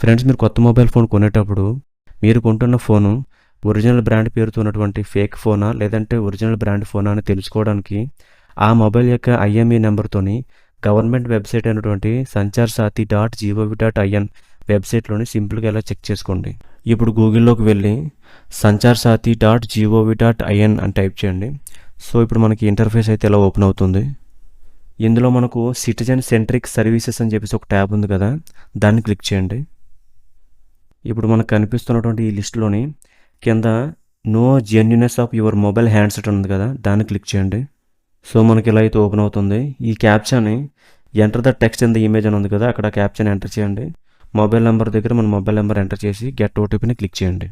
Friends మీరు కొత్త mobile phone కొనేటప్పుడు మీరు కొంటున్న ఫోను ఒరిజినల్ బ్రాండ్ పేరుతో ఉన్నటువంటి ఫేక్ ఫోనా లేదంటే ఒరిజినల్ బ్రాండ్ ఫోనా అని తెలుసుకోవడానికి ఆ మొబైల్ యొక్క ఐఎంఈ నెంబర్తోని గవర్నమెంట్ వెబ్సైట్ అయినటువంటి Sanchar Saathi dot GOV dot IN వెబ్సైట్లోని సింపుల్గా ఎలా చెక్ చేసుకోండి. ఇప్పుడు గూగుల్లోకి వెళ్ళి Sanchar Saathi dot GOV dot IN అని టైప్ చేయండి. సో ఇప్పుడు మనకి ఇంటర్ఫేస్ అయితే ఇలా ఓపెన్ అవుతుంది. ఇందులో మనకు సిటిజన్ సెంట్రిక్ సర్వీసెస్ అని చెప్పేసి ఒక ట్యాబ్ ఉంది కదా దాన్ని క్లిక్ చేయండి. ఇప్పుడు మనకు కనిపిస్తున్నటువంటి ఈ లిస్టులోని కింద know genuineness of your mobile handset ఉంది కదా దాన్ని క్లిక్ చేయండి. సో మనకి ఇలా అయితే ఓపెన్ అవుతుంది. ఈ క్యాప్చాని enter the text in the image అని ఉంది కదా అక్కడ క్యాప్షన్ ఎంటర్ చేయండి. మొబైల్ నెంబర్ దగ్గర మన మొబైల్ నెంబర్ ఎంటర్ చేసి గెట్ ఓటీపీని క్లిక్ చేయండి.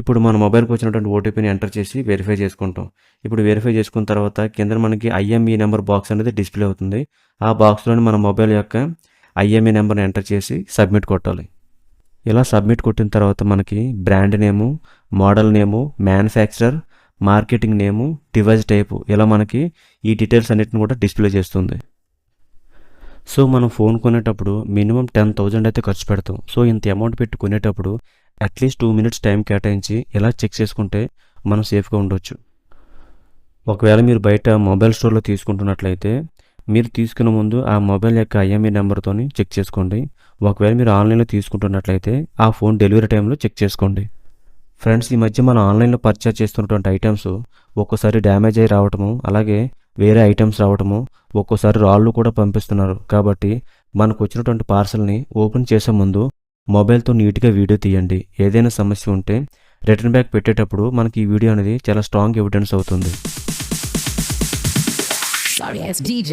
ఇప్పుడు మన మొబైల్కి వచ్చినటువంటి ఓటీపీని ఎంటర్ చేసి వెరిఫై చేసుకుంటాం. ఇప్పుడు వెరిఫై చేసుకున్న తర్వాత కింద మనకి ఐఎంఈ నెంబర్ బాక్స్ అనేది డిస్ప్లే అవుతుంది. ఆ బాక్స్లోని మన మొబైల్ యొక్క ఐఎంఈ నెంబర్ని ఎంటర్ చేసి సబ్మిట్ కొట్టాలి. ఇలా సబ్మిట్ కొట్టిన తర్వాత మనకి brand name model name manufacturer marketing name device type ఇలా మనకి ఈ డీటెయిల్స్ అన్నిటిని కూడా డిస్ప్లే చేస్తుంది. సో మనం ఫోన్ కొనేటప్పుడు మినిమం టెన్ థౌజండ్ అయితే ఖర్చు పెడతాం. సో ఇంత అమౌంట్ పెట్టి కొనేటప్పుడు అట్లీస్ట్ టూ మినిట్స్ టైం కేటాయించి ఇలా చెక్ చేసుకుంటే మనం సేఫ్గా ఉండొచ్చు. ఒకవేళ మీరు బయట మొబైల్ స్టోర్లో తీసుకుంటున్నట్లయితే మీరు తీసుకునే ముందు ఆ మొబైల్ యొక్క ఐఎంఈ నెంబర్తోని చెక్ చేసుకోండి. ఒకవేళ మీరు ఆన్లైన్లో తీసుకుంటున్నట్లయితే ఆ ఫోన్ డెలివరీ టైంలో చెక్ చేసుకోండి. ఫ్రెండ్స్ ఈ మధ్య మనం ఆన్లైన్లో పర్చేస్ చేస్తున్నటువంటి ఐటమ్స్ ఒక్కోసారి డ్యామేజ్ అయి రావటము అలాగే వేరే ఐటమ్స్ రావటము ఒక్కోసారి రాళ్ళు కూడా పంపిస్తున్నారు. కాబట్టి మనకు వచ్చినటువంటి పార్సల్ని ఓపెన్ చేసే ముందు మొబైల్తో నీట్గా వీడియో తీయండి. ఏదైనా సమస్య ఉంటే రిటర్న్ బ్యాక్ పెట్టేటప్పుడు మనకి ఈ వీడియో అనేది చాలా స్ట్రాంగ్ ఎవిడెన్స్ అవుతుంది. Sorry DJ.